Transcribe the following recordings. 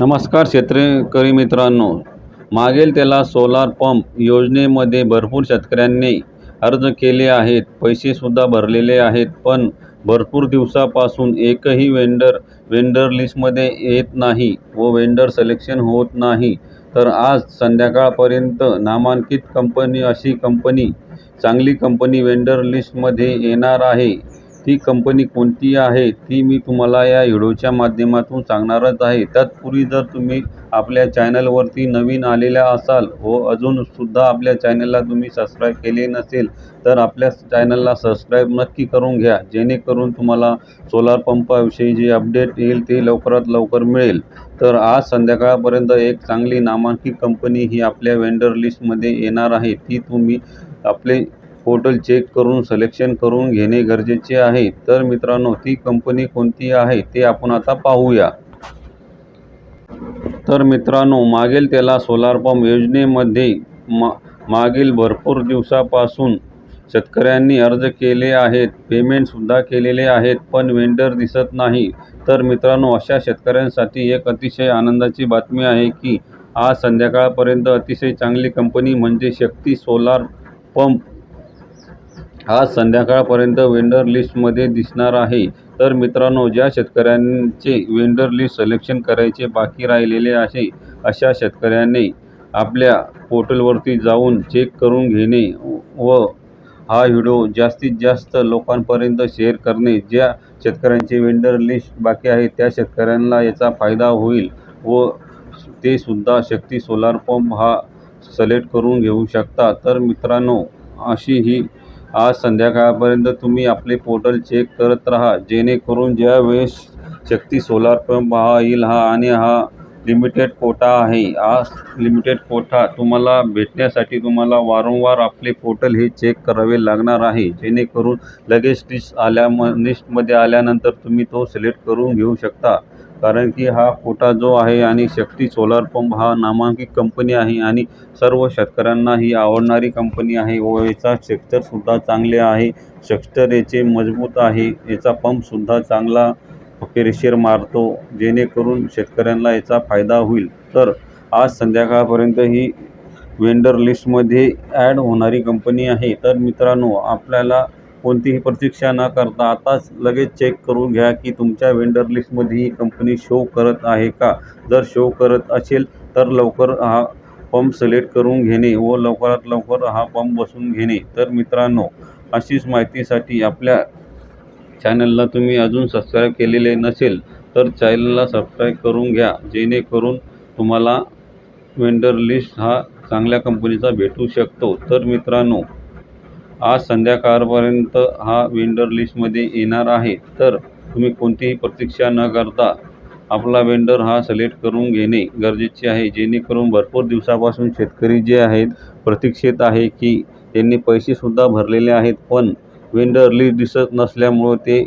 नमस्कार शेतकरी मित्रांनो. मागेल त्याला सोलार पंप योजनेमध्ये भरपूर शेतकऱ्यांनी अर्ज केले आहेत. पैसेसुद्धा भरलेले आहेत पण भरपूर दिवसापासून एकही वेंडर वेंडर लिस्टमध्ये येत नाही व वेंडर सिलेक्शन होत नाही. तर आज संध्याकाळपर्यंत नामांकित कंपनी अशी कंपनी चांगली कंपनी वेंडर लिस्टमध्ये येणार आहे. ती कंपनी कोणती आहे ती मी तुम्हाला या व्हिडिओच्या माध्यमातून सांगणारच आहे. तत्पूर्वी जर तुम्ही आपल्या चॅनलवरती नवीन आलेल्या असाल हो, व अजूनसुद्धा आपल्या चॅनलला तुम्ही सबस्क्राईब केले नसेल तर आपल्या चॅनलला सबस्क्राईब नक्की करून घ्या. जेणेकरून तुम्हाला सोलार पंपाविषयी जे अपडेट येईल ते लवकरात लवकर मिळेल. तर आज संध्याकाळपर्यंत एक चांगली नामांकित कंपनी ही आपल्या वेंडर लिस्टमध्ये येणार आहे. ती तुम्ही आपले पोर्टल चेक करून सिलेक्शन करून घेणे गरजेचे आहे. तर मित्रांनो ती कंपनी कोणती आहे ते आपण आता पाहूया. तर मित्रांनो मागेल त्याला सोलार पंप योजनेमध्ये मा मागील भरपूर दिवसापासून शेतकऱ्यांनी अर्ज केले आहेत. पेमेंटसुद्धा केलेले आहेत पण वेंडर दिसत नाही. तर मित्रांनो अशा शेतकऱ्यांसाठी एक अतिशय आनंदाची बातमी आहे की आज संध्याकाळपर्यंत अतिशय चांगली कंपनी म्हणजे शक्ती सोलार पंप आज संध्याकाळपर्यंत वेंडर लिस्टमध्ये दिसणार आहे. तर मित्रांनो ज्या शेतकऱ्यांचे वेंडर लिस्ट सिलेक्शन करायचे बाकी राहिलेले आहे अशा शेतकऱ्यांनी आपल्या पोर्टलवरती जाऊन चेक करून घेणे व हा व्हिडिओ जास्तीत जास्त लोकांपर्यंत शेअर करणे. ज्या शेतकऱ्यांचे वेंडर लिस्ट बाकी आहे त्या शेतकऱ्यांना याचा फायदा होईल व ते सुद्धा शक्ती सोलार पंप हा सलेक्ट करून घेऊ शकता तर मित्रांनो अशी ही आज संध्याकाळपर्यंत तुम्ही आपले पोर्टल चेक करत राहा. जेणेकरून ज्या वेळेस शक्ती सोलार पंप हा येईल हा आणि हा लिमिटेड कोटा आहे. हा लिमिटेड कोटा तुम्हाला भेटण्यासाठी तुम्हाला वारंवार आपले पोर्टल हे चेक करावे लागणार आहे. जेणेकरून लगेच लिस्ट आल्या म लिस्टमध्ये आल्यानंतर तुम्ही तो सिलेक्ट करून घेऊ शकता. कारण की हा कोटा जो आहे आणि शक्ती सोलार पंप हा नामांकित कंपनी आहे आणि सर्व शेतकऱ्यांना ही आवडणारी कंपनी आहे व याचा स्ट्रक्चरसुद्धा चांगले आहे. स्ट्रक्चर याचे मजबूत आहे. याचा पंपसुद्धा चांगला पेरेशीर मारतो. जेणेकरून शेतकऱ्यांना याचा फायदा होईल. तर आज संध्याकाळपर्यंत ही वेंडर लिस्टमध्ये ॲड होणारी कंपनी आहे. तर मित्रांनो आपल्याला कोणतीही प्रतीक्षा न करता आताच लगेच चेक करून घ्या की तुमच्या वेंडर लिस्टमध्ये ही कंपनी शो करत आहे का? जर शो करत असेल तर लवकर हा पंप सिलेक्ट करून घेणे व लवकरात लवकर हा पंप बसवून घेणे. तर मित्रांनो अशीच माहितीसाठी आपल्या चॅनलला तुम्ही अजून सबस्क्राईब केलेले नसेल तर चॅनलला सबस्क्राईब करून घ्या. जेणेकरून तुम्हाला वेंडर लिस्ट हा चांगल्या कंपनीचा भेटू शकतो. तर मित्रांनो आज संध्याकाळपर्यंत हा वेंडर लिस्टमध्ये येणार आहे. तर तुम्ही कोणतीही प्रतीक्षा न करता आपला वेंडर हा सिलेक्ट करून घेणे गरजेचे आहे. जेणेकरून भरपूर दिवसापासून शेतकरी जे आहेत प्रतीक्षेत आहे की त्यांनी पैसेसुद्धा भरलेले आहेत पण वेंडर लिस्ट दिसत नसल्यामुळं ते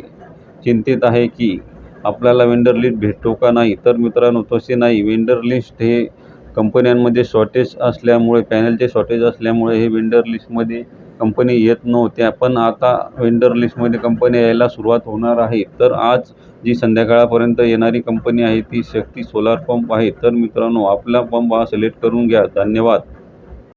चिंतित आहे की आपल्याला वेंडर लिस्ट भेटतो का नाही. तर मित्रांनो तसे नाही. वेंडर लिस्ट हे कंपन्यांमध्ये शॉर्टेज असल्यामुळे पॅनलचे शॉर्टेज असल्यामुळे हे वेंडर लिस्टमध्ये कंपनी येत नव्हत्या पण आता वेंडर लिस्टमध्ये कंपनी यायला सुरुवात होणार आहे. तर आज जी संध्याकाळपर्यंत येणारी कंपनी आहे ती शक्ती सोलार पंप आहे. तर मित्रांनो आपला पंप हा सिलेक्ट करून घ्या. धन्यवाद.